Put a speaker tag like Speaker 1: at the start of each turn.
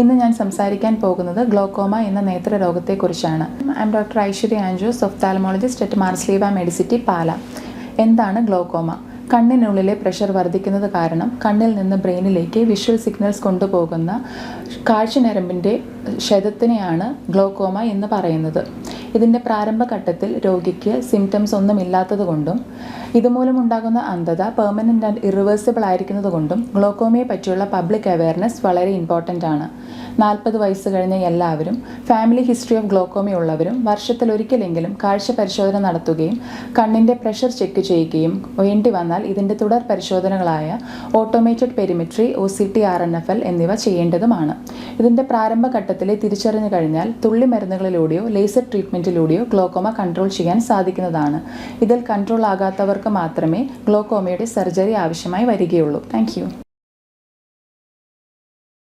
Speaker 1: ഇന്ന് ഞാൻ സംസാരിക്കാൻ പോകുന്നത് ഗ്ലോക്കോമ എന്ന നേത്രരോഗത്തെക്കുറിച്ചാണ്. I am doctor Aishwarya Anjose ophthalmologist at Marsleeva medicity Pala എന്താണ് ഗ്ലോക്കോമ? കണ്ണിനുള്ളിലെ പ്രഷർ വർദ്ധിക്കുന്നത് കാരണം കണ്ണിൽ നിന്ന് ബ്രെയിനിലേക്ക് വിഷ്വൽ സിഗ്നൽസ് കൊണ്ടുപോകുന്ന കാഴ്ച കാഴ്ചഞരമ്പിന്റെ ക്ഷതത്തിനെയാണ് ഗ്ലോക്കോമ എന്ന് പറയുന്നത്. ഇതിന്റെ പ്രാരംഭഘട്ടത്തിൽ രോഗിക്ക് സിംറ്റംസ് ഒന്നും ഇല്ലാത്തതുകൊണ്ടും ഇതുമൂലമുണ്ടാകുന്ന അന്ധത പെർമനന്റ് ആൻഡ് ഇറിവേഴ്സിബിൾ ആയിരിക്കുന്നതുകൊണ്ടും ഗ്ലോക്കോമയെ പറ്റിയുള്ള പബ്ലിക് അവയർനെസ് വളരെ ഇമ്പോർട്ടന്റ് ആണ്. നാൽപ്പത് വയസ്സ് കഴിഞ്ഞ എല്ലാവരും ഫാമിലി ഹിസ്റ്ററി ഓഫ് ഗ്ലോക്കോമയുള്ളവരും വർഷത്തിൽ ഒരിക്കലെങ്കിലും കാഴ്ച പരിശോധന നടത്തുകയും കണ്ണിന്റെ പ്രഷർ ചെക്ക് ചെയ്യുകയും വേണ്ടി വന്നാൽ ഇതിന്റെ തുടർ പരിശോധനകളായ automated perimetry O C T R N F L എന്നിവ ചെയ്യേണ്ടതുമാണ്. ഇതിന്റെ പ്രാരംഭഘട്ടത്തിലെ തിരിച്ചറിഞ്ഞു കഴിഞ്ഞാൽ തുള്ളി മരുന്നുകളിലൂടെയോ ലേസർ ട്രീറ്റ്മെന്റിലൂടെയോ ഗ്ലോക്കോമ കൺട്രോൾ ചെയ്യാൻ സാധിക്കുന്നതാണ്. ഇതിൽ കൺട്രോൾ ആകാത്തവർക്ക് മാത്രമേ ഗ്ലോക്കോമയുടെ സർജറി ആവശ്യമായി വരികയുള്ളൂ. താങ്ക്